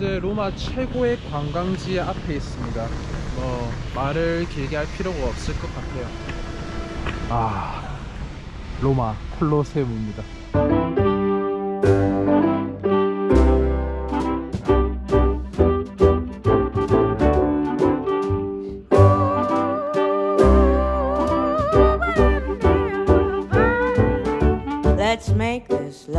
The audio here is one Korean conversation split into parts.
현재 로마 최고의 관광지 앞에 있습니다. 뭐 말을 길게 할 필요가 없을 것 같아요. 아, 로마 콜로세움입니다.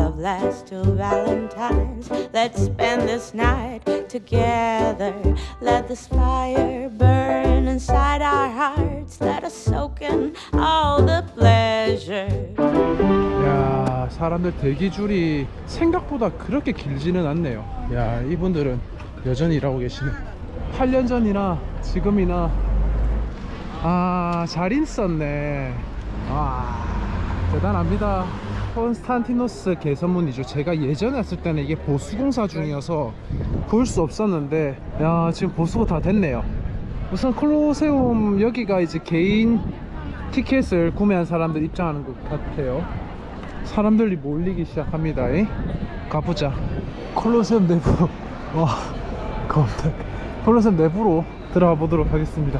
Love last till Valentine's. Let's spend this night together. Let this fire burn inside our hearts. Let us soak in all the pleasure. 야, 사람들 대기 줄이 생각보다 그렇게 길지는 않네요. 야, 이분들은 여전히 일하고 계시네. 8년 전이나 지금이나 아, 잘 있었네. 아, 대단합니다. 콘스탄티노스 개선문이죠. 제가 예전에 왔을 때는 이게 보수공사 중이어서 볼 수 없었는데, 야, 지금 보수가 다 됐네요. 우선 콜로세움 여기가 이제 개인 티켓을 구매한 사람들 입장하는 것 같아요. 사람들이 몰리기 시작합니다. 이? 가보자. 콜로세움 내부. 와, 겁나. 콜로세움 내부로 들어가 보도록 하겠습니다.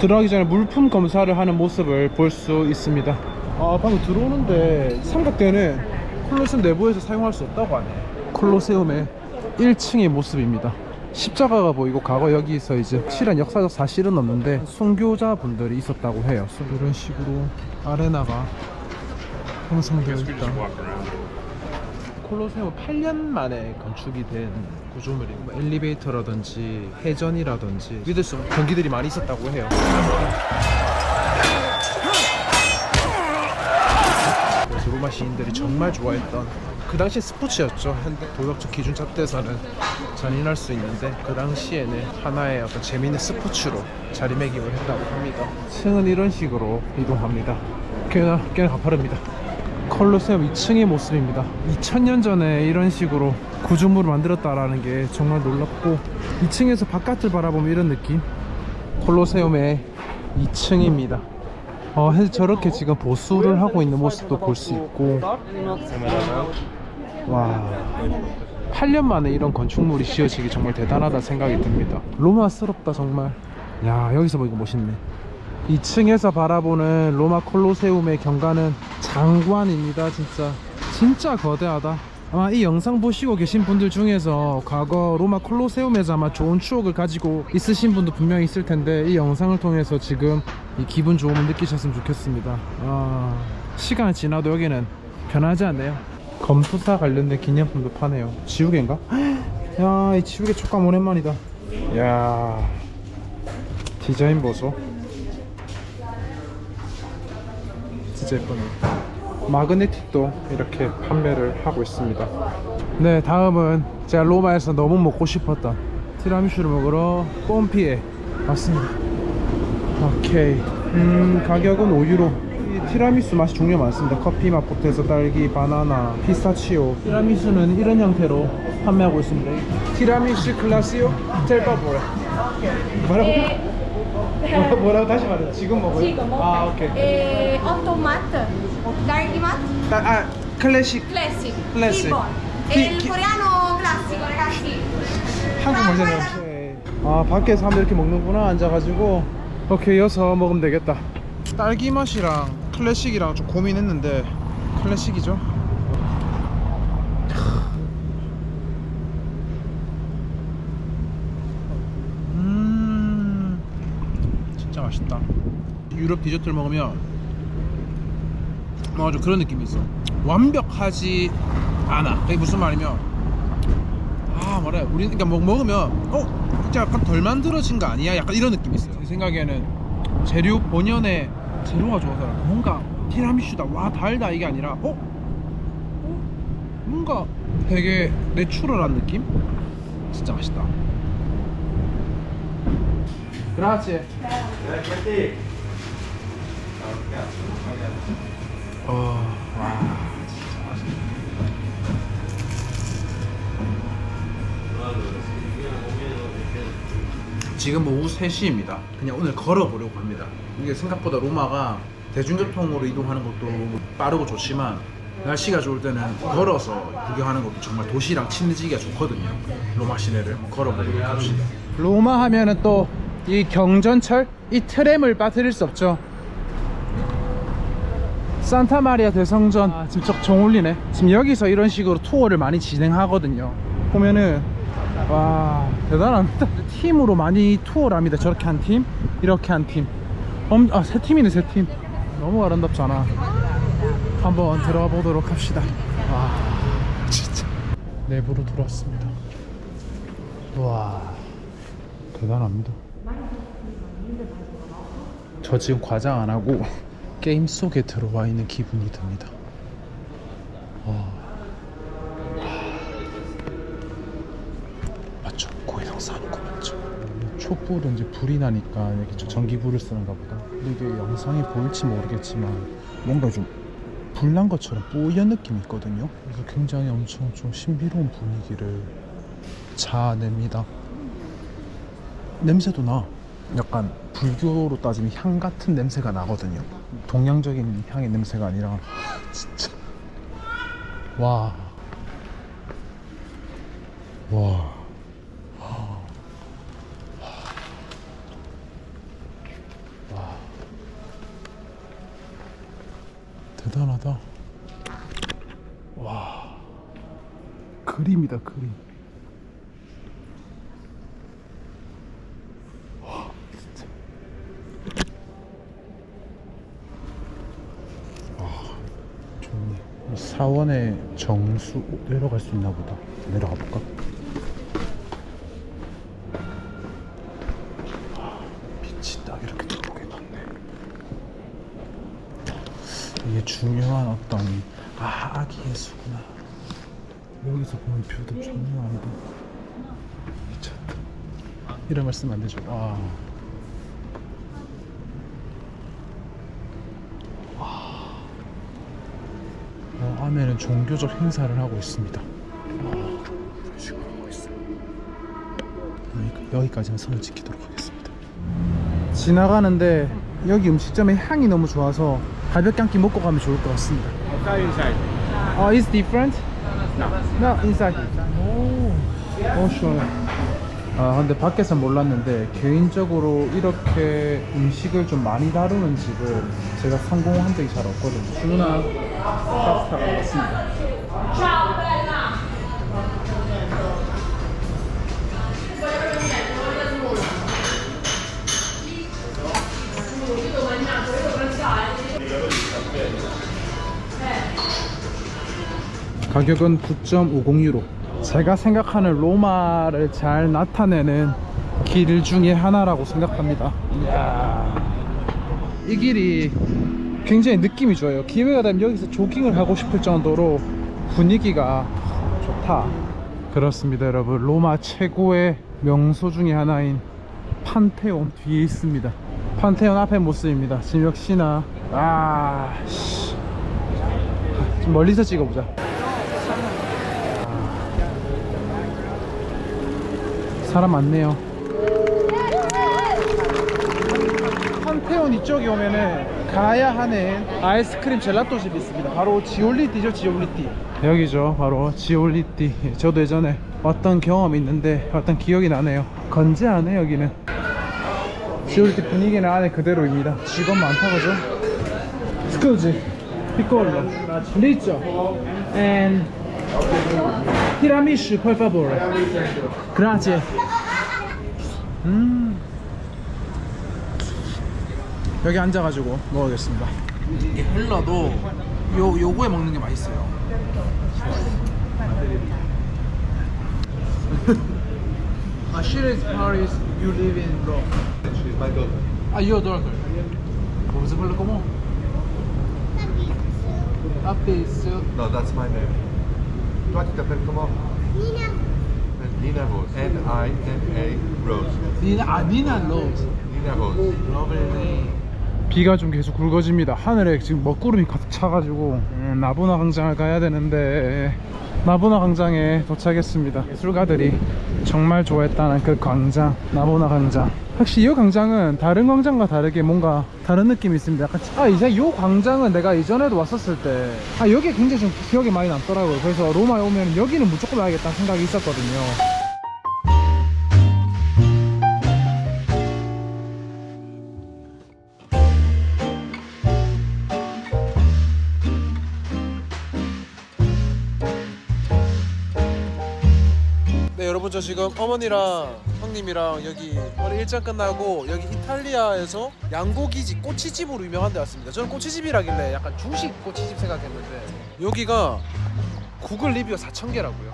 들어가기 전에 물품 검사를 하는 모습을 볼 수 있습니다. 아, 방금 들어오는데 삼각대는 콜로세움 내부에서 사용할 수 없다고 하네. 콜로세움의 1층의 모습입니다. 십자가가 보이고 과거 여기서 이제 확실한 역사적 사실은 없는데 순교자분들이 있었다고 해요. 이런 식으로 아레나가 형성되어 있다. 콜로세움 8년 만에 건축이 된 구조물이고 뭐 엘리베이터라든지 회전이라든지 믿을 수 없는 전기들이 많이 있었다고 해요. 로마 시인들이 정말 좋아했던 그 당시 스포츠였죠. 도덕적 기준 잣대에서는 잔인할 수 있는데 그 당시에는 하나의 어떤 재미있는 스포츠로 자리매김을 했다고 합니다. 층은 이런 식으로 이동합니다. 꽤나 꽤나 가파릅니다. 컬로세움 2층의 모습입니다. 2000년 전에 이런 식으로 구조물을 만들었다라는 게 정말 놀랍고 2층에서 바깥을 바라보면 이런 느낌. 콜로세움의 2층입니다. 어, 해- 저렇게 지금 보수를 하고 있는 모습도 볼 수 있고. 와 8년 만에 이런 건축물이 씌워지기 정말 대단하다 생각이 듭니다. 로마스럽다 정말. 야 여기서 보니까 멋있네. 2층에서 바라보는 로마 콜로세움의 경관은 장관입니다 진짜. 진짜 거대하다 아마 이 영상 보시고 계신 분들 중에서 과거 로마 콜로세움에서 아마 좋은 추억을 가지고 있으신 분도 분명히 있을 텐데 이 영상을 통해서 지금 이 기분 좋음을 느끼셨으면 좋겠습니다. 아, 시간이 지나도 여기는 변하지 않네요. 검토사 관련된 기념품도 파네요. 지우개인가? 야 이 지우개 촉감 오랜만이다. 야 디자인 보소. 진짜 예쁘네 마그네틱도 이렇게 판매를 하고 있습니다. 네 다음은 제가 로마에서 너무 먹고 싶었던 티라미슈를 먹으러 뽐피에 왔습니다. 오케이. 음 가격은 5유로. 이 티라미수 맛이 종류 많습니다. 커피 맛 포테서 딸기 바나나 피스타치오. 티라미수는 이런 형태로 판매하고 있습니다. 티라미수 클라시오? 텔파보레? 뭐 라- 뭐라고 다시 말해 지금 먹어요? Sì, come 아 오케이. 8 matte, dargli matte, 아, 아 클래식. T-bone. Chi- E il chi- coreano classico, ragazzi. 한국 먼저는 아. 밖에 사람들 이렇게 먹는구나 앉아가지고. 오케이 여서 먹으면 되겠다. 딸기 맛이랑 클래식이랑 좀 고민했는데 클래식이죠 음 진짜 맛있다. 유럽 디저트를 먹으면 뭔가 좀 그런 느낌이 있어. 완벽하지 않아. 그게 무슨 말이면 아 뭐래. 우리 그러니까 뭐 먹으면 어 진짜 약간 덜 만들어진 거 아니야? 약간 이런 느낌이 있어요. 제 생각에는 재료 본연의 재료가 좋아서. 뭔가 티라미슈다 와 달다. 이게 아니라 어? 어? 뭔가 되게 내추럴한 느낌? 진짜 맛있다 그라치 어, 와 지금 오후 3시입니다. 그냥 오늘 걸어보려고 합니다. 이게 생각보다 로마가 대중교통으로 이동하는 것도 빠르고 좋지만 날씨가 좋을 때는 걸어서 구경하는 것도 정말 도시랑 친해지기가 좋거든요. 로마 시내를 걸어보도록 합시다. 로마 하면은 또 이 경전철 이 트램을 빠뜨릴 수 없죠. 산타 마리아 대성전 아, 지금 쩍정 울리네. 지금 여기서 이런 식으로 투어를 많이 진행하거든요. 보면은 와 대단합니다. 팀으로 많이 투어를 합니다. 저렇게 한 팀, 이렇게 한 팀. 엄, 아, 세 팀이네 세 팀. 너무 아름답잖아. 한번 들어가 보도록 합시다. 와 진짜 내부로 들어왔습니다. 와 대단합니다. 저 지금 과장 안 하고 게임 속에 들어와 있는 기분이 듭니다. 와. 맞죠? 고해성사 하는 거 맞죠? 촛불은 이제 불이 나니까 이렇게 저 전기불을 쓰는가 보다. 근데 이게 영상이 보일지 모르겠지만 뭔가 좀 불난 것처럼 뽀얀 느낌이 있거든요. 그래서 굉장히 엄청 좀 신비로운 분위기를 자아냅니다. 냄새도 나. 약간 불교로 따지면 향 같은 냄새가 나거든요. 동양적인 향의 냄새가 아니라 진짜 와. 와. 와. 대단하다. 와. 그림이다, 그림. 좋네. 이 사원의 정수 내려갈 수 있나 보다. 내려가 볼까? 아, 빛이 딱 이렇게 들어오게 봤네. 이게 중요한 어떤 아 아기 예수구나. 여기서 보는 뷰도 장난 아니다. 미쳤다. 이런 말씀 안 되죠. 와. 어, 안에는 종교적 행사를 하고 있습니다. 아, 그런 식으로 하고 있어요. 여기, 여기까지만 선을 지키도록 하겠습니다. 지나가는데 여기 음식점의 향이 너무 좋아서 가볍게 한 끼 먹고 가면 좋을 것 같습니다. 어, it's different? No. Inside. 오, 어, 시원해. 아, 근데 밖에서 몰랐는데 개인적으로 이렇게 음식을 좀 많이 다루는 집을 제가 성공한 적이 잘 없거든요. 주문한 파스타가 왔습니다. 가격은 9.50유로. 제가 생각하는 로마를 잘 나타내는 길 중에 하나라고 생각합니다. 이야. 이 길이 굉장히 느낌이 좋아요. 기회가 되면 여기서 조깅을 하고 싶을 정도로 분위기가 좋다. 그렇습니다, 여러분. 로마 최고의 명소 중에 하나인 판테온 뒤에 있습니다. 판테온 앞의 모습입니다. 지금 역시나 아, 씨. 좀 멀리서 찍어보자. 사람 많네요. 판테온 이쪽에 오면은 가야 하는 아이스크림 젤라또 집이 있습니다. 바로 지올리띠죠, 지올리띠. 여기죠, 바로 지올리띠. 예, 저도 예전에 왔던 경험이 있는데 왔던 기억이 나네요. 건재하네 여기는. 지올리띠 분위기는 안에 그대로입니다. 직원 많다 그죠? 스쿠지, 피콜로, 리죠, and tiramisù, per favore. Grazie. 음. 여기 앉아가지고 먹어야겠습니다. 이게 헬러도 요 요거에 먹는 게 맛있어요. 아, she is Paris. You live in Rome. She's my daughter. Ah, your daughter. Come parla come? Appeso. No, that's my name. Toi, tu t'appelles comment Nina. Nina Rose. N-I-N-A Rose. Nina, ah, Nina Rose. Nina Rose. Lovely name. 비가 좀 계속 굵어집니다. 하늘에 지금 먹구름이 가득 차가지고 음, 나보나 광장을 가야 되는데 나보나 광장에 도착했습니다. 예술가들이 정말 좋아했다는 그 광장, 나보나 광장. 확실히 이 광장은 다른 광장과 다르게 뭔가 다른 느낌이 있습니다. 약간 아 이제 요 광장은 내가 이전에도 왔었을 때 아 여기 굉장히 좀 기억에 많이 남더라고요. 그래서 로마에 오면 여기는 무조건 와야겠다는 생각이 있었거든요. 여러분 저 지금 어머니랑 형님이랑 여기 오늘 일정 끝나고 여기 이탈리아에서 양고기집 꼬치집으로 유명한 데 왔습니다. 저는 꼬치집이라길래 약간 중식 꼬치집 생각했는데 여기가 구글 리뷰가 4,000개라고요.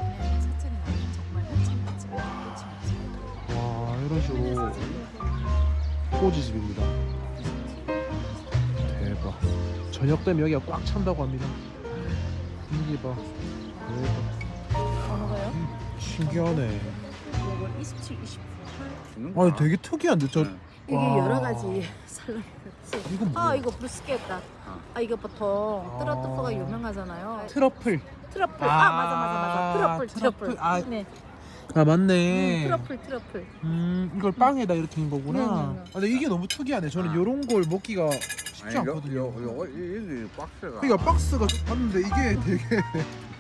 와 이런 식으로 꼬치집입니다. 대박. 저녁 되면 여기가 꽉 찬다고 합니다. 분위기 봐. 대박 신기하네 이거 27, 28. 아니 되게 특이한데 저 이게 와. 여러 가지 있지. 이건 뭐야? 아 이거 브루스케타. 아 이거 보통 아. 트러플가 유명하잖아요. 트러플 트러플. 아, 아, 맞아 맞아 맞아. 트러플 트러플. 트러플. 아, 네. 아 맞네 음, 트러플 트러플. 음 이걸 빵에다 이렇게 한 거구나 네, 네, 네. 아, 근데 이게 너무 특이하네 저는 아. 요런 걸 먹기가 쉽지 아니, 않거든요 요, 요, 요, 여기 박스가 그러니까 박스가 봤는데 이게 되게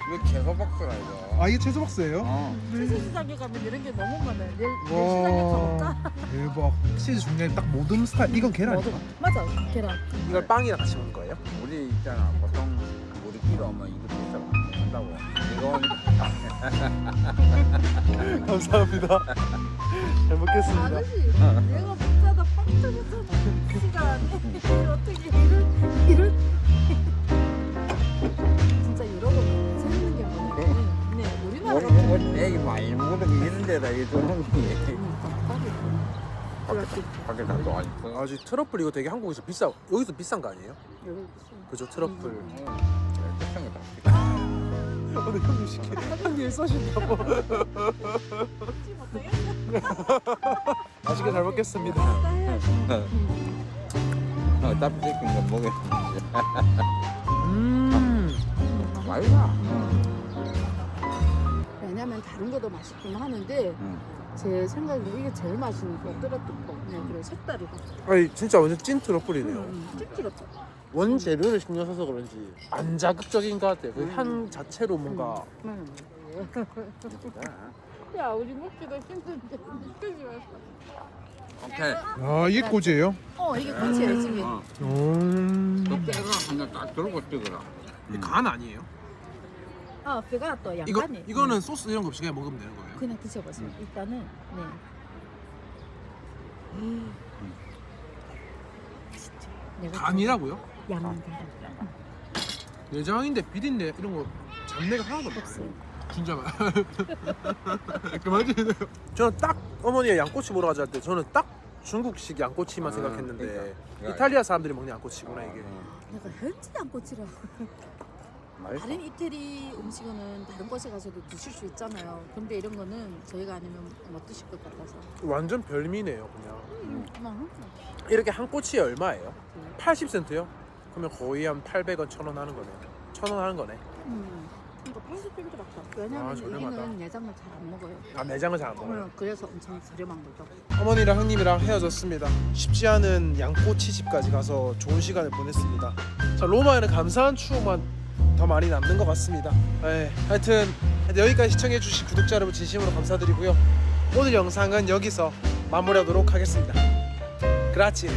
이거 채소 박스라 이거 아 이게 채소 박스예요? 어. 치즈 시장에 가면 이런 게 너무 많아요. 내일, 내일 와. 시장에 가볼까? 대박 치즈 중량이 딱 모듬 스타일 이건 계란. 맞아 계란. 이걸 빵이랑 같이 먹는 거예요? 우리 있잖아 보통 우리끼리 오면 이거 비싸 한다고 이건 감사합니다 잘 먹겠습니다 아저씨 얘가 복자다 빵 터졌어. 시간 어떻게 이런 이런. 애기 많이 먹는 게 이런 데다 이 저런 게. 밖에 밖에 안 있어 아주 트러플 이거 되게 한국에서 비싸 여기서 비싼 거 아니에요? 여기 그죠 트러플. 비싼 거다. 근데 형님 시키 형님 써신다고. 맛있게 잘 먹겠습니다. 어, 땀 씻긴 거 먹어 음. 맛있다 왜냐면 다른 것도 맛있긴 하는데 응. 제 생각에 이게 제일 맛있는 거 뜨뜻거 네 그래 색다르다 아니 진짜 완전 찐 트러플이네요. 찝찝했죠. 원재료를 신경 써서 그런지 안 자극적인 것 같아요. 그 향 자체로 뭔가. 음. 야 우리 먹기도 힘든데 느끼지 마어 오케이. 아 이게 꼬지예요? 이게 끝이에요 지금 어. 음... 떡대가 한장 딱 들고 뜨거라 간 아니에요? 아 배가 또 이거 약간이 이거는 소스 이런 거 없이 그냥 먹으면 되는 거예요? 그냥 드셔보세요. 일단은 네. 진짜. 내가 간이라고요? 양간 간 내장인데 비린내 이런 거 잡내가 하나도 없어요. 진짜 말 그만 좀 저는 딱 어머니가 양꼬치 먹으러 가자 할때 저는 딱 중국식 양꼬치만 아, 생각했는데 그러니까. 이탈리아 사람들이 먹는 양꼬치구나 이게. 내가 현지 양꼬치라고 맛있어 다른 이태리 음식은 다른 곳에 가서도 드실 수 있잖아요 근데 이런 거는 저희가 아니면 못 드실 것 같아서 완전 별미네요 그냥 음, 음. 이렇게 한 꼬치에 얼마예요? 80센트요? 그러면 거의 한 800원, 1000원 하는 거네 1000원 하는 거네 음. 그러니까 80센트 같아 왜냐면 아, 저렴하다. 여기는 내장을 잘 안 먹어요 아 내장은 잘 안 먹어요 음, 그래서 엄청 저렴한 거죠 어머니랑 형님이랑 헤어졌습니다. 쉽지 않은 양꼬치집까지 가서 좋은 시간을 보냈습니다. 자 로마에는 감사한 추억만 더 많이 남는 것 같습니다. 네, 하여튼 여기까지 시청해주신 구독자 여러분 진심으로 감사드리고요. 오늘 영상은 여기서 마무리하도록 하겠습니다. 그라치.